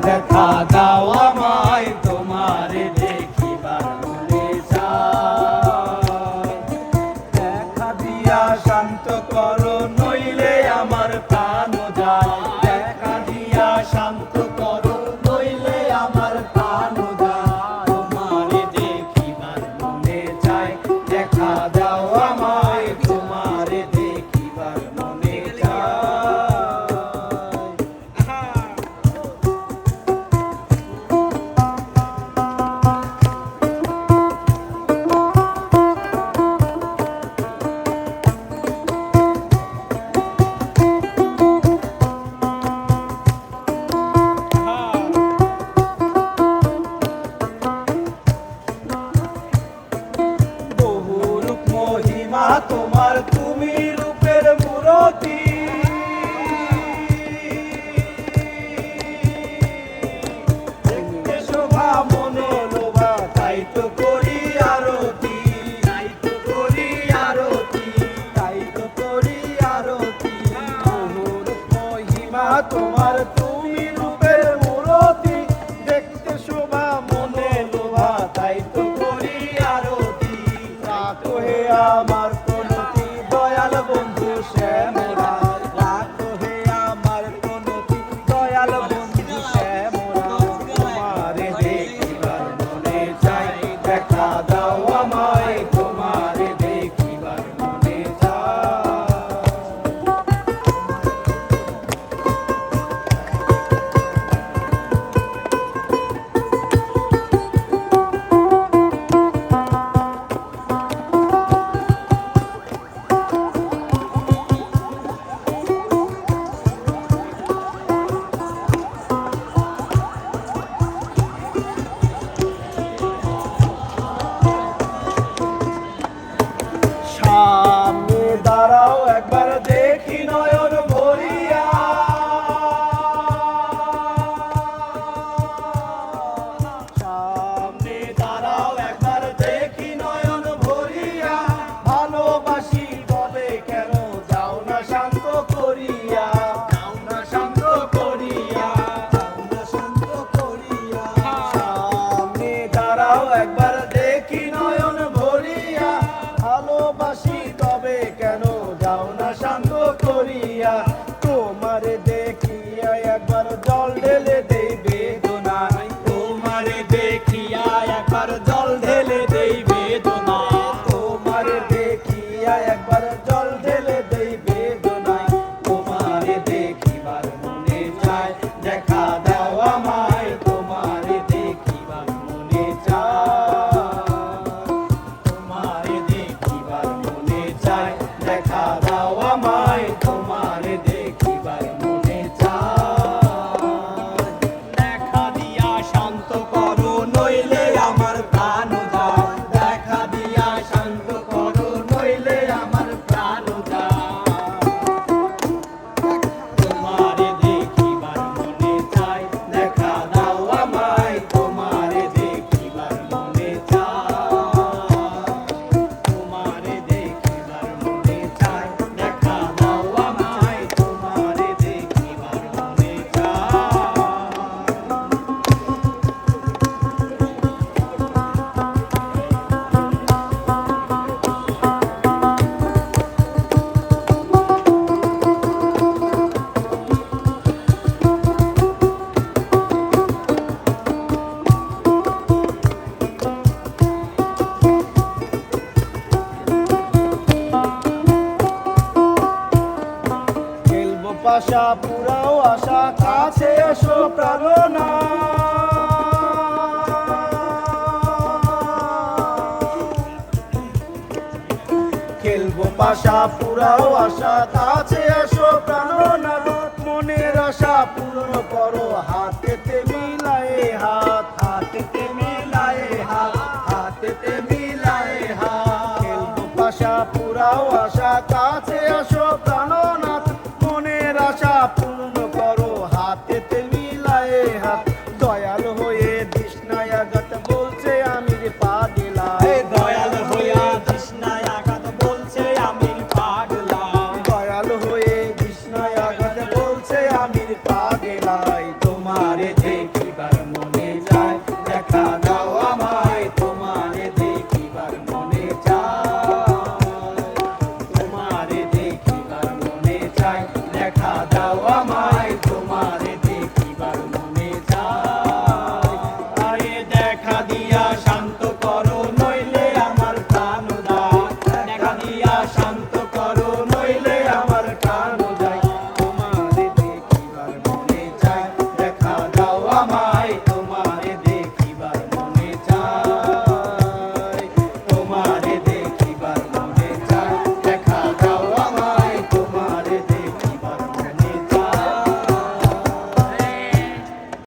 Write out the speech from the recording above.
দেখা দিয়া একবার পাশা পুরাও আশা, কাছে এসো প্রাণনা খেলব পাশা, পুরাও আশা, কাছে এসো প্রাণনা মনের আশা পূরণ করো, হাতে মিল